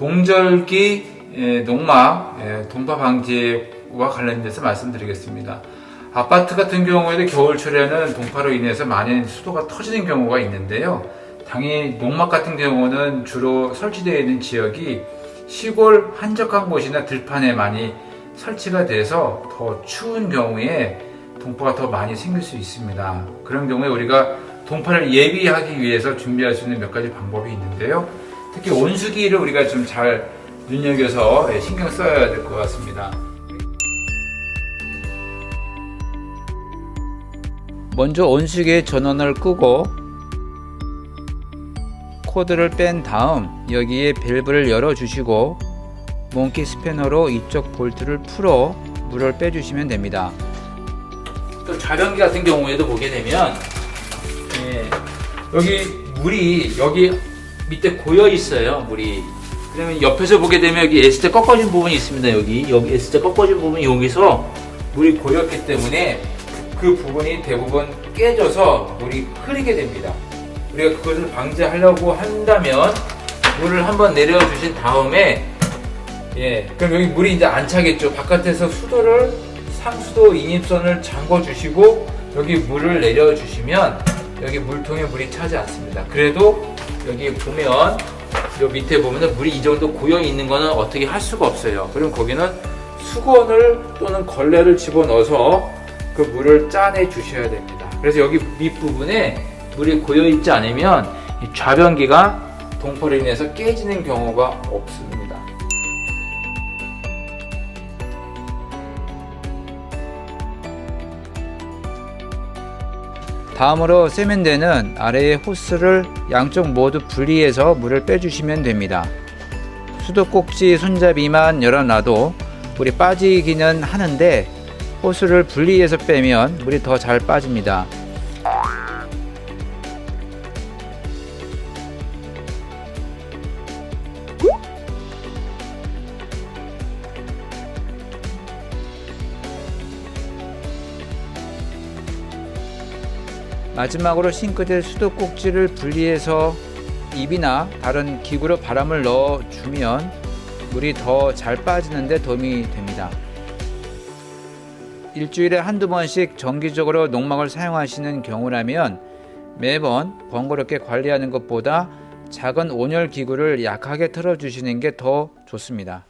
동절기 예, 농막 예, 동파 방지와 관련돼서 말씀드리겠습니다. 아파트 같은 경우에도 겨울철에는 동파로 인해서 많은 수도가 터지는 경우가 있는데요. 당연히 농막 같은 경우는 주로 설치되어 있는 지역이 시골 한적한 곳이나 들판에 많이 설치가 돼서 더 추운 경우에 동파가 더 많이 생길 수 있습니다. 그런 경우에 우리가 동파를 예비하기 위해서 준비할 수 있는 몇 가지 방법이 있는데요. 특히 온수기를 우리가 좀 잘 눈여겨서 예, 신경 써야 될 것 같습니다. 먼저 온수기의 전원을 끄고 코드를 뺀 다음 여기에 밸브를 열어 주시고 몽키 스패너로 이쪽 볼트를 풀어 물을 빼주시면 됩니다. 또 자변기 같은 경우에도 보게 되면 예, 여기 물이 여기 밑에 고여 있어요 물이. 그러면 옆에서 보게 되면 여기 S자 꺾어진 부분이 있습니다 여기. 여기 S자 꺾어진 부분이 여기서 물이 고였기 때문에 그 부분이 대부분 깨져서 물이 흐르게 됩니다. 우리가 그것을 방지하려고 한다면 물을 한번 내려주신 다음에 예, 그럼 여기 물이 이제 안 차겠죠. 바깥에서 수도를 상수도 인입선을 잠궈 주시고 여기 물을 내려 주시면 여기 물통에 물이 차지 않습니다. 그래도 여기 보면 요 밑에 보면은 물이 이 정도 고여 있는 거는 어떻게 할 수가 없어요. 그럼 거기는 수건을 또는 걸레를 집어 넣어서 그 물을 짜내 주셔야 됩니다. 그래서 여기 밑부분에 물이 고여 있지 않으면 이 좌변기가 동포로 인해서 깨지는 경우가 없습니다. 다음으로 세면대는 아래의 호스를 양쪽 모두 분리해서 물을 빼주시면 됩니다. 수도꼭지 손잡이만 열어놔도 물이 빠지기는 하는데 호스를 분리해서 빼면 물이 더 잘 빠집니다. 마지막으로 싱크대 수도꼭지를 분리해서 입이나 다른 기구로 바람을 넣어 주면 물이 더 잘 빠지는데 도움이 됩니다. 일주일에 한두 번씩 정기적으로 농막을 사용하시는 경우라면 매번 번거롭게 관리하는 것보다 작은 온열 기구를 약하게 틀어주시는 게 더 좋습니다.